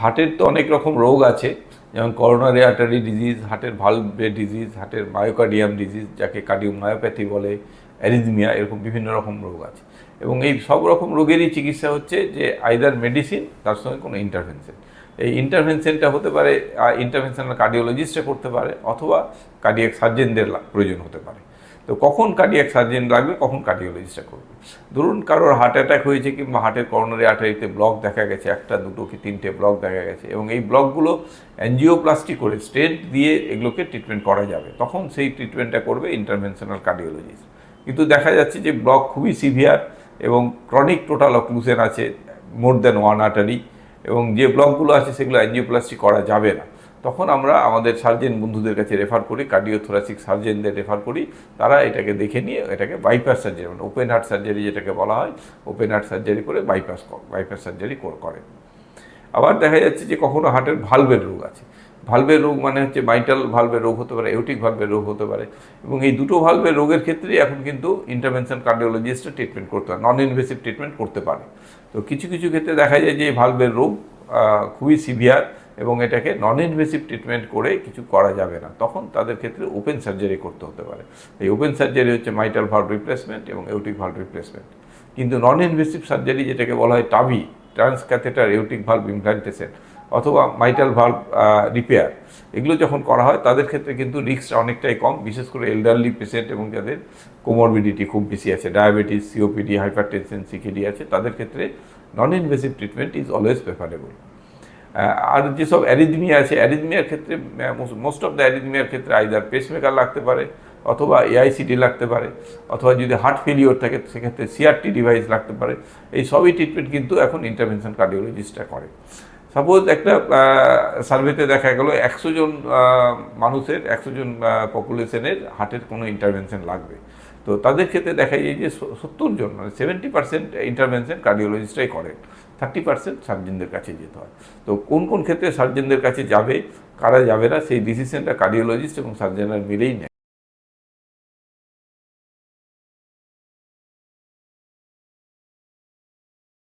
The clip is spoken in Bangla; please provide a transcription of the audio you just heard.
হার্টের তো অনেক রকম রোগ আছে, যেমন করোনারি আর্টারি ডিজিজ হার্টের ভালভে ডিজিজ হার্টের মায়োকার্ডিয়াম ডিজিজ যাকে কার্ডিওমায়োপ্যাথি বলে অ্যারিজমিয়া এরকম বিভিন্ন রকম রোগ আছে। এবং এই সব রকম রোগেরই চিকিৎসা হচ্ছে যে আইদার মেডিসিন তার সঙ্গে কোনো ইন্টারভেনশন এই ইন্টারভেনশনটা হতে পারে ইন্টারভেনশনাল কার্ডিওলজিস্টে করতে পারে, অথবা কার্ডিয়াক সার্জেনদের প্রয়োজন হতে পারে। তো কখন কার্ডিয়াক সার্জেন লাগবে, কখন কার্ডিওলজিস্টটা করবে? ধরুন কারোর হার্ট অ্যাটাক হয়েছে কিংবা হার্টের করোনারি আর্টারিতে ব্লক দেখা গেছে, একটা, দুটো কি তিনটে ব্লক দেখা গেছে এবং এই ব্লকগুলো অ্যানজিওপ্লাস্টি করে স্টেন্ট দিয়ে এগুলোকে ট্রিটমেন্ট করা যাবে। তখন সেই ট্রিটমেন্টটা করবে ইন্টারভেনশনাল কার্ডিওলজিস্ট কিন্তু দেখা যাচ্ছে যে ব্লক খুবই সিভিয়ার এবং ক্রনিক টোটাল অক্লুশন আছে মোর দ্যান ওয়ান আর্টারি এবং যে ব্লকগুলো আছে সেগুলো অ্যানজিওপ্লাস্টি করা যাবে না। তখন আমরা আমাদের সার্জেন বন্ধুদের কাছে রেফার করি কার্ডিওথোরাসিক সার্জেনদের রেফার করি, তারা এটাকে দেখে নিয়ে এটাকে বাইপাস সার্জারি মানে ওপেন হার্ট সার্জারি যেটাকে বলা হয় ওপেন হার্ট সার্জারি করে বাইপাস বাইপাস সার্জারি করে। আবার দেখা যাচ্ছে যে কখনো হার্টের ভালভের রোগ আছে। ভালভের রোগ মানে হচ্ছে মাইটাল ভালভের রোগ হতে পারে এউটিক ভালভের রোগ হতে পারে এবং এই দুটো ভালভের রোগের ক্ষেত্রে এখন কিন্তু ইন্টারভেনশন কার্ডিওলজিস্টরা ট্রিটমেন্ট করতে পারে নন ইনভেসিভ ট্রিটমেন্ট করতে পারে। তো কিছু কিছু ক্ষেত্রে দেখা যায় যে এই ভালভের রোগ খুবই সিভিয়ার এবং এটাকে নন ইনভেসিভ ট্রিটমেন্ট করে কিছু করা যাবে না। তখন তাদের ক্ষেত্রে ওপেন সার্জারি করতে হতে পারে। এই ওপেন সার্জারি হচ্ছে মাইটাল ভাল্ভ রিপ্লেসমেন্ট এবং এউটিক ভাল্ভ রিপ্লেসমেন্ট কিন্তু নন ইনভেসিভ সার্জারি যেটাকে বলা হয় TAVI transcatheter aortic valve implantation অথবা মাইটাল ভাল্ভ রিপেয়ার এগুলো যখন করা হয়, তাদের ক্ষেত্রে কিন্তু রিস্কটা অনেকটাই কম। বিশেষ করে এলডারলি পেশেন্ট এবং যাদের কোমরবিডিটি খুব বেশি আছে diabetes COPD hypertension CKD আছে, তাদের ক্ষেত্রে non invasive treatment is always preferable আর যেসব অ্যারিদমিয়া আছে অ্যারিদমিয়ার ক্ষেত্রে মোস্ট অফ দ্য অ্যারিদমিয়ার ক্ষেত্রে আইদার পেসমেকার লাগতে পারে অথবা এআইসিটি লাগতে পারে, অথবা যদি হার্ট ফেলিওর থাকে, সেক্ষেত্রে সিআরটি ডিভাইস লাগতে পারে। এই সবই ট্রিটমেন্ট কিন্তু এখন ইন্টারভেনশন কার্ডিওলজিস্টরা করে। সাপোজ একটা সার্ভেতে দেখা গেল একশো জন মানুষের, একশো জন পপুলেশনের হার্টের কোনো ইন্টারভেনশন লাগবে। তো তাদের ক্ষেত্রে দেখা যায় যে সত্তর জন মানে সেভেন্টি পার্সেন্ট ইন্টারভেনশন কার্ডিওলজিস্টরাই করেন থার্টি পার্সেন্ট সার্জেনদের কাছে যেতে হয়। তো কোন কোন ক্ষেত্রে সার্জেনদের কাছে যাবে, কারা যাবে না, সেই ডিসিশনটা কার্ডিওলজিস্ট এবং সার্জেনরা মিলেই নেয়।